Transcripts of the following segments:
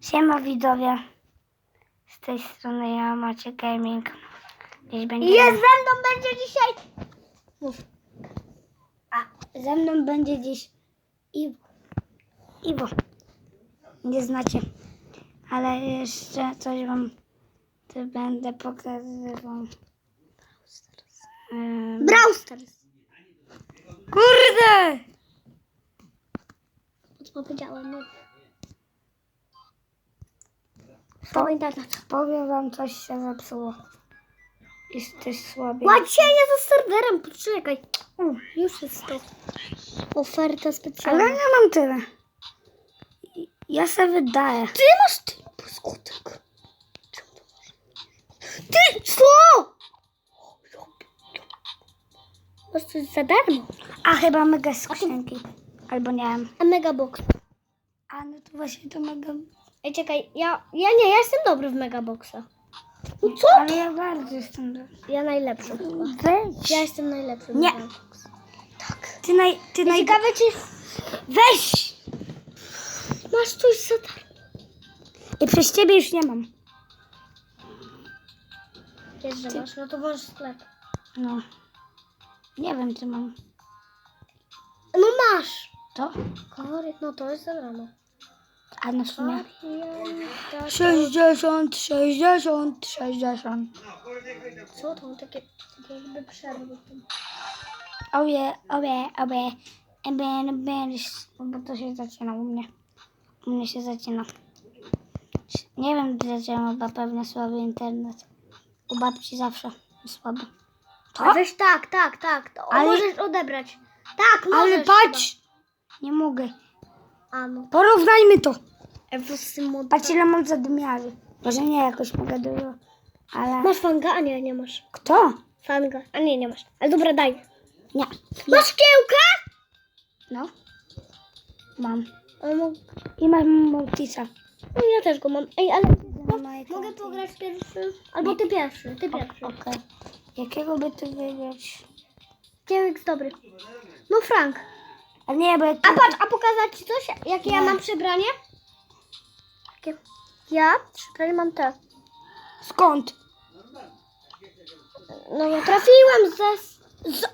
Siema widzowie. Z tej strony ja Macie Gaming. Dziś będzie. Jest ze mną będzie dzisiaj. Mów. A ze mną będzie dziś Iwo. Iwo. Nie znacie. Ale jeszcze coś wam tu będę pokazywał. Stars. Kurde! Co powiedziałem? No. Internet. powiem wam, coś się zepsuło. Jesteś słaby. Łacienie za serwerem, poczekaj. O, już jest to. Oferta Ale specjalna. nie mam tyle. Ja sobie wydaję. Ty masz ty skutek. Ty, co? Masz coś za darmo. A chyba mega skrzynki. Albo nie wiem. A megabox. A no to właśnie to mega. Ej, czekaj, ja, ja nie, ja jestem dobry w megaboxa. No co? Ale ja bardzo jestem dobry. Ja najlepszy chyba. Weź. Ja jestem najlepszy w Nie. megabox. Tak. Ty naj. Ty naj... Ciekawe czy Weź! masz coś za darmo. I przez ciebie już nie mam. Wiesz, że masz, no to możesz sklep. No. Nie wiem, czy mam. No masz. To? Kory, no to jest za darmo. A no w sumie. Tak. 60, 60, 60. Co to? Takie, takie jakby przerwy. Oje, oje, oje. Ben, ben, bo to się zaczyna u mnie. U mnie się zaczyna. Nie wiem dlaczego, bo pewnie słaby internet. U babci zawsze słabo. A weź tak, tak, tak. To Ale- możesz odebrać. Tak, możesz. Ale patrz! Nie mogę. chyba. A no. Porównajmy to. Mod... Patrz ile mam zadymiarzy. Może nie jakoś mogę dużo, ale... Masz fanga? A nie, nie masz. Kto? Fanga. A nie, nie masz. Ale dobra, daj. Nie. Masz kiełkę? No. Mam. No, I mam multisa. no ja też go mam. Ej, ale Mogę mogę pograć pierwszy? Albo ty pierwszy, ty pierwszy. Okej. Jakiego by tu wybrać? Kiełek dobry. No Frank. A nie, bo jak... A patrz, a pokazać ci coś? Jakie ja mam przebranie? Jakie? Ja przebranie mam te. Skąd? No ja trafiłem ze... z...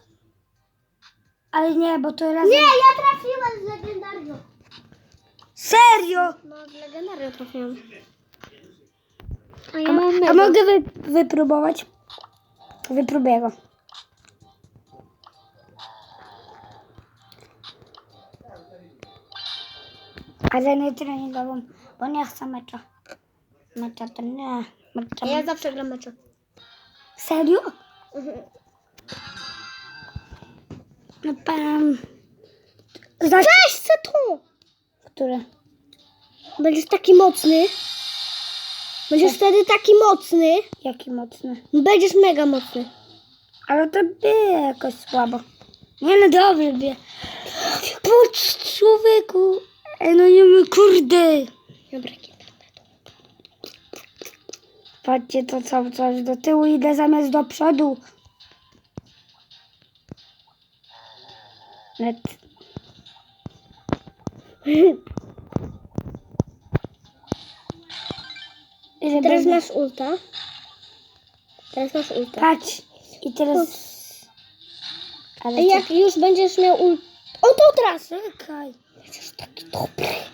Ale nie, bo to razem... Nie, ja trafiłem z legendarią. Serio? No z legendarią trafiłem. A ja mam a mogę wy, wypróbować? Wypróbuję go. Ale nie treningową, bo nie chcę mecza. Mecza to nie. Mecza... Ja zawsze gram mecze. Serio? Mhm. No pan... Znaczy... Weź se to! Które? Będziesz taki mocny. Będziesz wtedy taki mocny. Jaki mocny. Będziesz mega mocny. Ale to bije jakoś słabo. Nie no dobrze bije. Patrz człowieku. Ej no nie my kurde. Dobra, Patrzcie to cały czas do tyłu idę zamiast do przodu. Net. Teraz masz ulta. Teraz masz ulta. Patrz. I teraz... Ale jak już będziesz miał ult... O, to teraz! Czekaj. Będziesz taki dobry.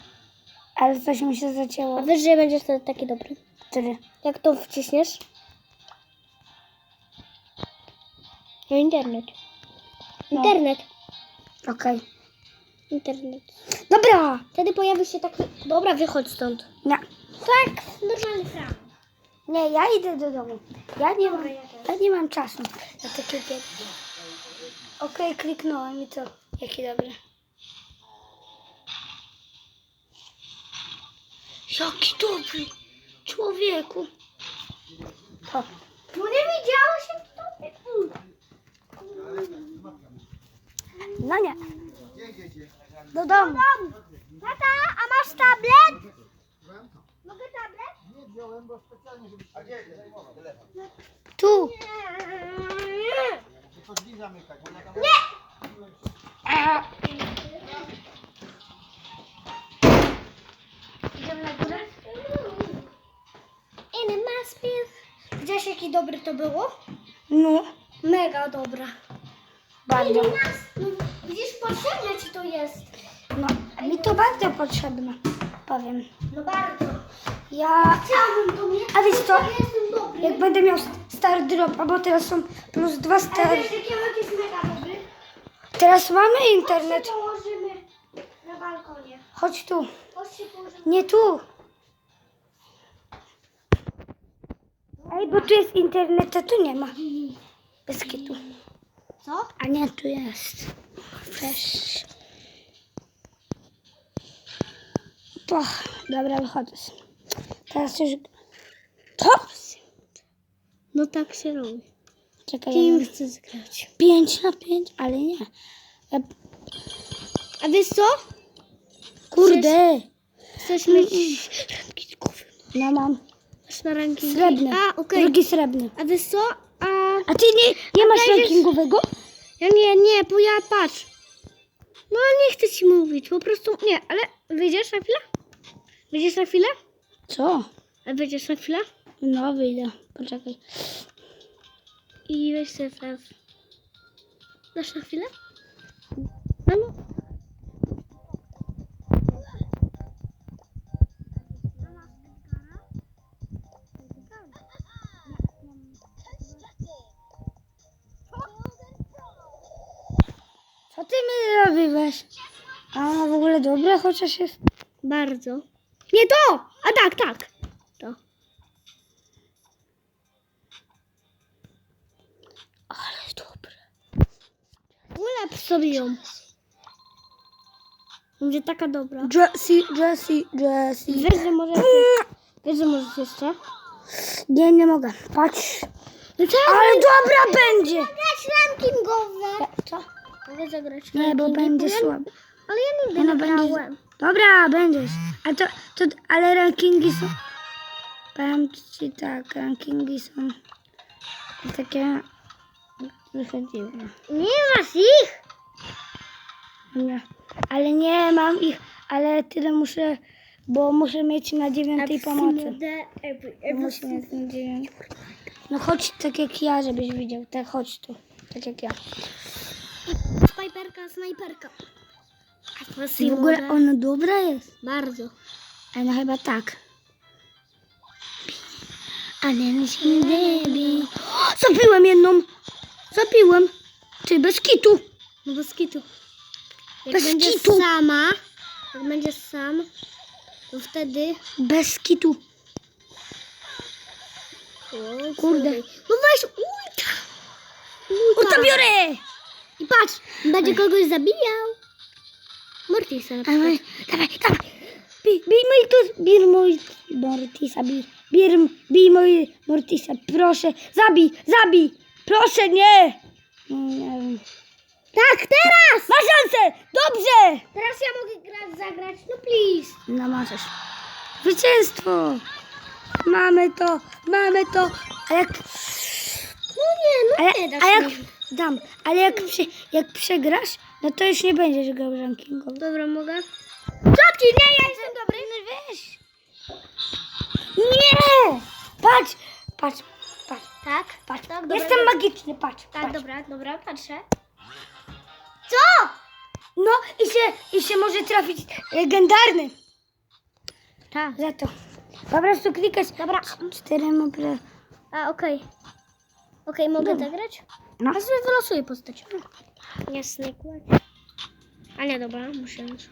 Ale coś mi się zacięło. A wiesz, że będziesz wtedy taki dobry. Który? Jak to wciśniesz? No internet. No. Internet. Okej. Internet. Dobra. Wtedy pojawi się taki... Dobra, wychodź stąd. Nie. Tak, normalny. Nie, ja idę do domu. Ja nie mam, ja nie mam czasu na takie. Okej, kliknąłem i to. Jaki dobry. Jaki dobry. Człowieku. To. Tu nie widziałeś jak to... No nie. Do domu. Tata, a masz tablet? Mogę tablet? Tu. Nie! E, wiesz jaki dobry to było? No, Mega dobra. bardzo. No, widzisz, potrzebne ci to jest. No, mi to bardzo potrzebne, powiem. No bardzo. Ja, Chciałabym to mieć. A wiesz co? Ja jestem dobry. jak będę miał star drop, albo teraz są plus dwa Ale star. wiesz, jaki jest mega dobry? Teraz mamy internet. Chodź położymy na balkonie. Chodź tu. Chodź się położymy. Nie tu. Ej, bo tu jest internet, a tu nie ma. Bez kitu. Co? A nie, tu jest. Fresh. O, dobra, wychodzę. Teraz już... To! No tak się robi. Czekaj, Kim ja chcesz grać? 5 na 5, ale nie. Ja, A wiesz co? kurde. Chcesz mieć ranking głowy? No mam. Masz na ranking? Srebrny. A, okej. Drugi srebrny. A wiesz co? A A ty nie, nie masz weź- rankingowego? ja nie, nie, bo ja patrz. No nie chcę ci mówić, po prostu nie, ale wyjdziesz na chwilę? Wyjdziesz na chwilę? Co? A wyjdziesz na chwilę? No, wyjdę. Poczekaj. I weź sobie flew. Dasz na chwilę? No, no. Co ty mi robisz? A ona w ogóle dobra, chociaż jest... Bardzo. Nie to! A tak, tak. To. Ale dobra. Ulep sobie ją. Będzie taka dobra. Jessie, Jessie, Jessie. Wiesz, że może... Wiesz, że możesz jeszcze? Nie, nie mogę. Patrz. No? Ale dobra będzie. Grać rankingowe. Co? Mogę zagrać Nie, bo rankingi, będzie powiem? słaby. Ale ja nigdy Nie, no nie będzie... grałem. Dobra, będziesz. A to, to, ale rankingi są... Powiem ci tak, rankingi są takie trochę dziwne. Nie masz ich? Nie. Ale nie mam ich, ale tyle muszę, bo muszę mieć na dziewiątej pomocy. Muszę mieć na dziewiątej. No chodź tak jak ja, żebyś widział. Tak, chodź tu. Tak jak ja. Snajperka, snajperka. I w ogóle ona dobra jest. Bardzo. Ale no chyba tak. Ale nie debi. Zabiłem jedną. Zabiłem. Ty bez kitu. No bez kitu. Jak Bez będzie kitu. sama, jak będzie sam, to wtedy... Bez kitu. O, Kurde. No weź ulta. O to biorę. Patrz, będzie kogoś zabijał. Mortisa na Dawaj, przykład. dawaj, dawaj. Bij, bij mój tu, bij mój Mortisa, bij, bij, bij mój Mortisa, proszę, zabij, zabij, proszę, nie. No, nie wiem. Tak, teraz! Ma szansę, dobrze. Teraz ja mogę grać, zagrać, no please. No możesz. Zwycięstwo. Mamy to, mamy to. A jak, No nie, no nie dasz a jak, mi. Dam, ale jak, prze, jak przegrasz, no to już nie będziesz grał rankingowo. Dobra, mogę? Rzadki, nie, ja jestem dobry. No weź. Nie! Patrz, patrz, patrz, Tak, patrz. tak, dobra, Jestem dobra. magiczny, patrz, Tak, patrz. dobra, dobra, patrzę. Co? No i się, i się może trafić legendarny. Tak. Za to. Po prostu klikać. Dobra. Cztery moble. A, okej. Okej, mogę Dobra. zagrać? No. Ja sobie wylosuję postać. Nie snykłeś. A nie, dobra, muszę już.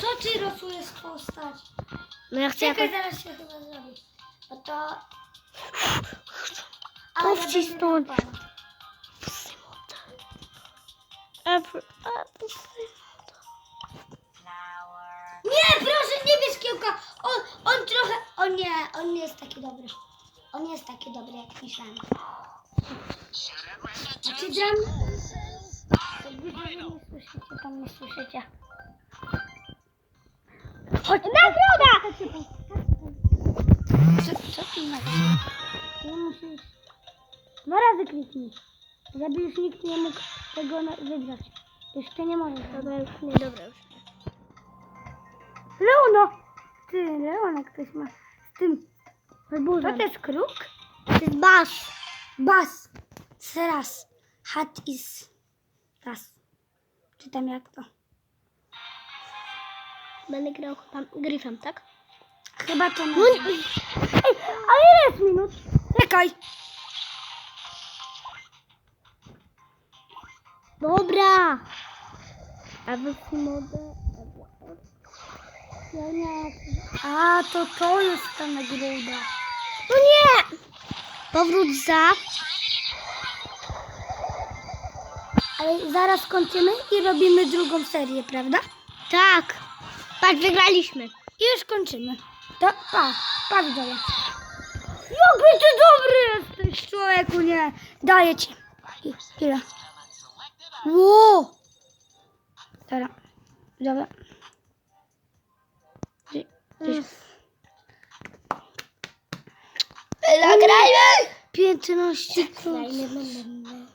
Co ty rosujesz postać? No ja chcę jakoś... zaraz się chyba zrobi. Bo to... Powci stąd. Nie, proszę, nie bierz kiełka. On, on trochę... O nie, on nie jest taki dobry. On nie jest taki dobry, jak myślałem. A ty dram... Jakby wy nie słyszycie, to nie słyszycie. Chodź, nagroda! Co, co ty musisz... Dwa razy kliknij. Żeby już nikt nie mógł tego. Już ty nie możesz. Dobra, już nie, dobra już. Leono! Ty, Leona ktoś ma z tym. Co to jest kruk? To jest basz. Bas. Teraz. Hat is. Raz. Czytam jak to. Będę grał chyba gryfem, tak? Chyba to. No nie. Ej, a ile jest minut? Czekaj. Dobra. A wy modę. Ja nie. A, to to jest ta nagroda. No nie! Powrót za. Ale zaraz kończymy i robimy drugą serię, prawda? Tak. Patrz, wygraliśmy. I już kończymy. To pa, pa widzowie. Jaki ty dobry jesteś, człowieku, nie. Daję ci. I, ile? Ło! Dobra. Dobra. Gdzieś- Nagrajmy! 15 Ja nie będę.